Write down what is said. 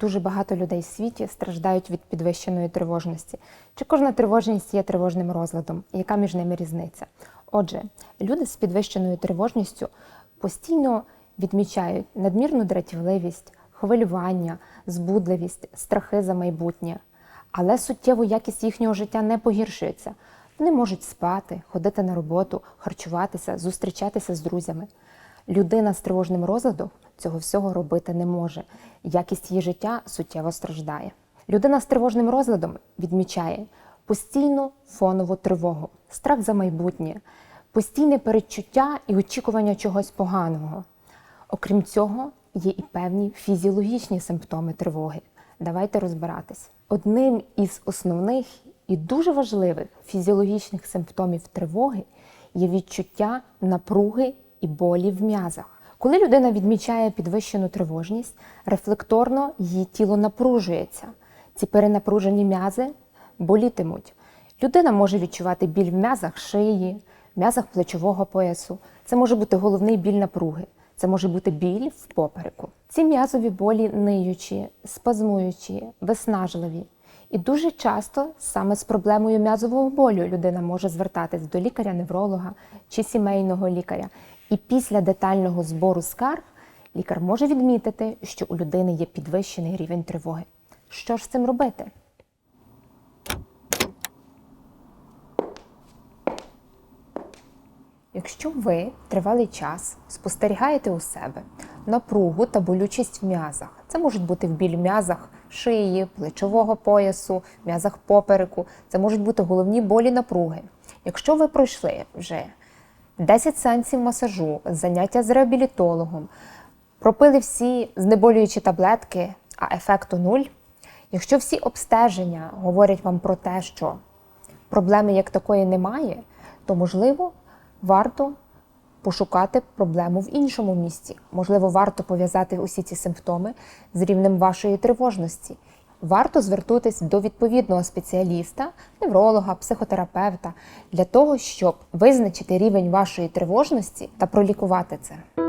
Дуже багато людей в світі страждають від підвищеної тривожності. Чи кожна тривожність є тривожним розладом? Яка між ними різниця? Отже, люди з підвищеною тривожністю постійно відмічають надмірну дратівливість, хвилювання, збудливість, страхи за майбутнє. Але суттєво якість їхнього життя не погіршується. Вони можуть спати, ходити на роботу, харчуватися, зустрічатися з друзями. Людина з тривожним розладом цього всього робити не може. Якість її життя суттєво страждає. Людина з тривожним розладом відмічає постійну фонову тривогу, страх за майбутнє, постійне передчуття і очікування чогось поганого. Окрім цього, є і певні фізіологічні симптоми тривоги. Давайте розбиратись. Одним із основних і дуже важливих фізіологічних симптомів тривоги є відчуття напруги і болі в м'язах. Коли людина відмічає підвищену тривожність, рефлекторно її тіло напружується. Ці перенапружені м'язи болітимуть. Людина може відчувати біль в м'язах шиї, м'язах плечового поясу. Це може бути головний біль напруги. Це може бути біль в попереку. Ці м'язові болі ниючі, спазмуючі, виснажливі. І дуже часто саме з проблемою м'язового болю людина може звертатись до лікаря-невролога чи сімейного лікаря. І після детального збору скарг лікар може відмітити, що у людини є підвищений рівень тривоги. Що ж з цим робити? Якщо ви тривалий час спостерігаєте у себе напругу та болючість в м'язах, це можуть бути в біль м'язах шиї, плечового поясу, м'язах попереку, це можуть бути головні болі напруги. Якщо ви пройшли вже 10 сеансів масажу, заняття з реабілітологом, пропили всі знеболюючі таблетки, а ефекту нуль, якщо всі обстеження говорять вам про те, що проблеми як такої немає, то можливо варто пошукати проблему в іншому місці. Можливо, варто пов'язати усі ці симптоми з рівнем вашої тривожності. Варто звернутися до відповідного спеціаліста, невролога, психотерапевта для того, щоб визначити рівень вашої тривожності та пролікувати це.